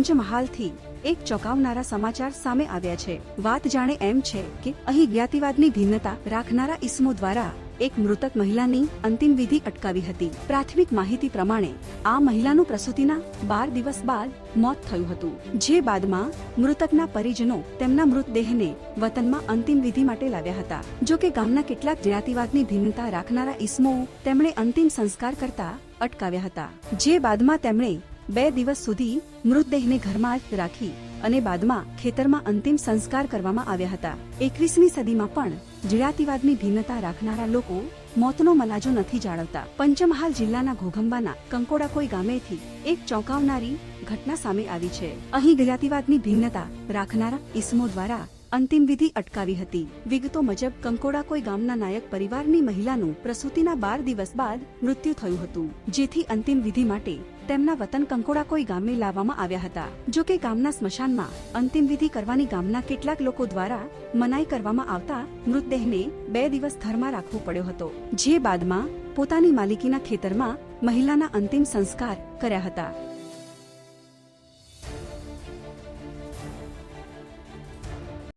પંચમહાલથી એક ચોંકાવનારા સમાચાર સામે આવ્યા છે. વાત જાણે એમ છે કે અહીં જ્ઞાતિવાદની ભિન્નતા રાખનારા ઇસમો દ્વારા એક મૃતક મહિલાની અંતિમ વિધિ અટકાવી હતી. પ્રાથમિક માહિતી પ્રમાણે આ મહિલાનું પ્રસૂતિના બાર દિવસ બાદ મોત થયું હતું. જે બાદમાં મૃતકના પરિજનો તેમના મૃતદેહને વતનમાં અંતિમ વિધિ માટે લાવ્યા હતા. જો કે ગામના કેટલાક જ્ઞાતિવાદની ભિન્નતા રાખનારા ઇસમો તેમણે અંતિમ સંસ્કાર કરતા અટકાવ્યા હતા. જે બાદમાં તેમણે બે દિવસ સુધી મૃતદેહને ઘરમાં જ રાખી અને બાદમાં ખેતરમાં અંતિમ સંસ્કાર કરવામાં આવ્યા હતા. એકવીસમી સદીમાં પણ જ્ઞાતિવાદની ભિન્નતા રાખનારા લોકો મોતનો મલાજો નથી જાળવતા. પંચમહાલ જિલ્લાના ઘોઘંબાના કંકોડાકોઈ ગામેથી એક ચોંકાવનારી ઘટના સામે આવી છે. અહીં જ્ઞાતિવાદની ભિન્નતા રાખનારા ઇસમો દ્વારા અંતિમ વિધિ અટકાવી હતી. વિગતો મુજબ, કંકોડાકોઈ ગામના નાયક પરિવારની મહિલાનું પ્રસૂતિના બાર દિવસ બાદ મૃત્યુ થયું હતું, જેથી અંતિમ વિધિ માટે તેમના વતન કંકોડાકોઈ ગામે લાવવામાં આવ્યા હતા. જો કે ગામના સ્મશાનમાં અંતિમ વિધિ કરવાની ગામના કેટલાક લોકો દ્વારા મનાઈ કરવામાં આવતા મૃતદેહને બે દિવસ ધરમાં રાખવો પડ્યો હતો, જે બાદમાં પોતાની માલિકીના ખેતરમાં મહિલાના અંતિમ સંસ્કાર કર્યા હતા.